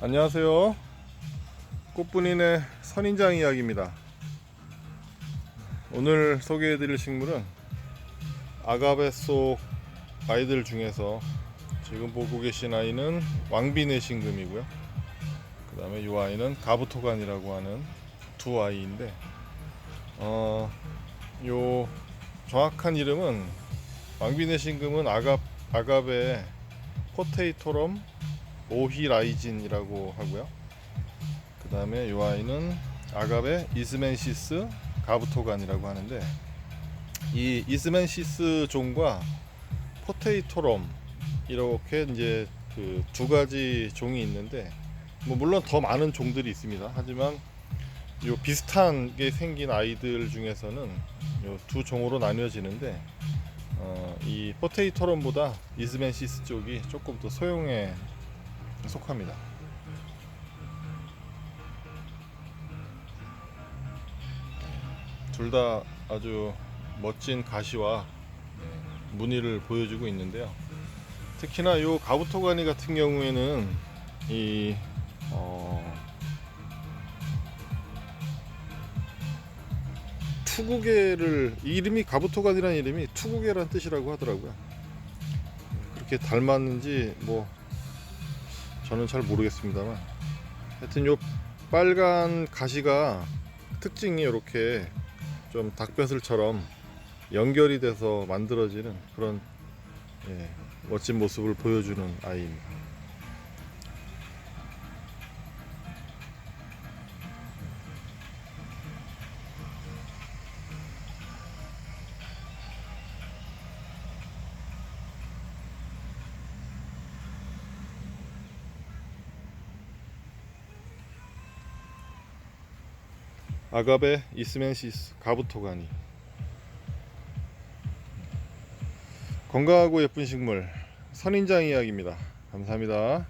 안녕하세요. 꽃분인의 선인장 이야기입니다. 오늘 소개해드릴 식물은 아가베 속 아이들 중에서 지금 보고 계신 아이는 왕비네 신금이고요. 그 다음에 이 아이는 가부토간이라고 하는 두 아이인데, 어, 요 정확한 이름은 왕비네 신금은 아가 아가베 포테이토럼 오히 라이진이라고 하고요. 그 다음에 이 아이는 아가베 이스멘시스 가부토간이라고 하는데 이 이스멘시스 종과 포테이토럼 이렇게 이제 그 두 가지 종이 있는데 뭐 물론 더 많은 종들이 있습니다. 하지만 요 비슷한 게 생긴 아이들 중에서는 요 두 종으로 나뉘어지는데 어, 이 포테이토럼보다 이스멘시스 쪽이 조금 더 소형에 속합니다. 둘 다 아주 멋진 가시와 무늬를 보여주고 있는데요. 특히나 요 가부토가니 같은 경우에는 이 어, 투구개를 이 이름이 가부토가니라는 이름이 투구개라는 뜻이라고 하더라고요. 그렇게 닮았는지 뭐 저는 잘 모르겠습니다만 하여튼 요 빨간 가시가 특징이 이렇게 좀 닭벼슬처럼 연결이 돼서 만들어지는 그런 예, 멋진 모습을 보여주는 아이입니다. 아가베 이스멘시스 가부토가니 건강하고 예쁜 식물 선인장 이야기입니다. 감사합니다.